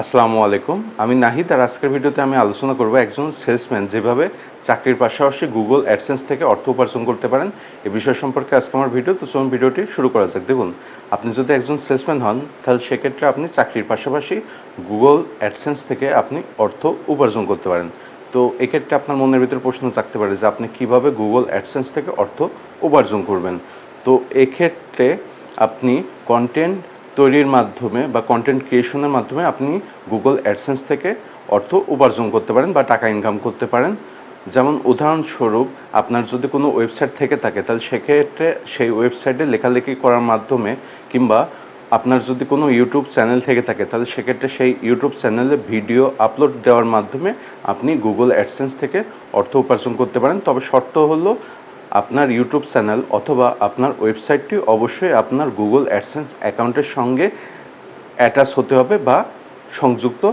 আসসালামু আলাইকুম। আমি নাহিদ আর আজকের ভিডিওতে আমি আলোচনা করব একজন সেলসম্যান যেভাবে চাকরির পাশাপাশি গুগল অ্যাডসেন্স থেকে অর্থ উপার্জন করতে পারেন। এ বিষয় সম্পর্কে আজকে আমার ভিডিও, তো চলুন ভিডিওটি শুরু করা যাক। দেখুন, আপনি যদি একজন সেলসম্যান হন, তাহলে সেক্ষেত্রে আপনি চাকরির পাশাপাশি গুগল অ্যাডসেন্স থেকে আপনি অর্থ উপার্জন করতে পারেন। তো এক্ষেত্রে আপনার মনের ভিতরে প্রশ্ন থাকতে পারে যে আপনি কীভাবে গুগল অ্যাডসেন্স থেকে অর্থ উপার্জন করবেন। তো এক্ষেত্রে আপনি কন্টেন্ট তৈরির মাধ্যমে বা কন্টেন্ট ক্রিয়েশনের মাধ্যমে আপনি গুগল অ্যাডসেন্স থেকে অর্থ উপার্জন করতে পারেন বা টাকা ইনকাম করতে পারেন। যেমন উদাহরণস্বরূপ, আপনার যদি কোনো ওয়েবসাইট থেকে থাকে, তাহলে সেক্ষেত্রে সেই ওয়েবসাইটে লেখালেখি করার মাধ্যমে কিংবা আপনার যদি কোনো ইউটিউব চ্যানেল থেকে থাকে, তাহলে সেক্ষেত্রে সেই ইউটিউব চ্যানেলে ভিডিও আপলোড দেওয়ার মাধ্যমে আপনি গুগল অ্যাডসেন্স থেকে অর্থ উপার্জন করতে পারেন। তবে শর্ত হলো আপনার ইউটিউব চ্যানেল অথবা আপনার ওয়েবসাইটটি অবশ্যই আপনার গুগল অ্যাডসেন্স অ্যাকাউন্টের সঙ্গে অ্যাটাচ হতে হবে বা সংযুক্ত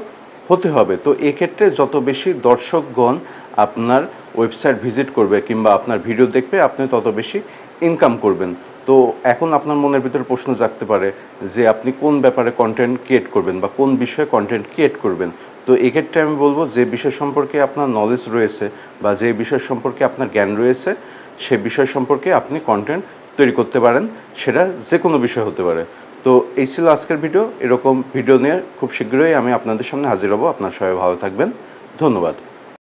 হতে হবে। তো এক্ষেত্রে যত বেশি দর্শকগণ আপনার ওয়েবসাইট ভিজিট করবে কিংবা আপনার ভিডিও দেখবে, আপনি তত বেশি ইনকাম করবেন। তো এখন আপনার মনের ভিতরে প্রশ্ন জাগতে পারে যে আপনি কোন ব্যাপারে কন্টেন্ট ক্রিয়েট করবেন বা কোন বিষয়ে কন্টেন্ট ক্রিয়েট করবেন। তো এক্ষেত্রে আমি বলব যে বিষয় সম্পর্কে আপনার নলেজ রয়েছে বা যে বিষয় সম্পর্কে আপনার জ্ঞান রয়েছে সে বিষয় সম্পর্কে আপনি কন্টেন্ট তৈরি করতে পারেন, সেটা যে কোনো বিষয় হতে পারে। তো এই ছিল আজকের ভিডিও এরকম ভিডিও নিয়ে খুব শীঘ্রই আমি আপনাদের সামনে হাজির হব। আপনার সবাই ভালো থাকবেন। ধন্যবাদ।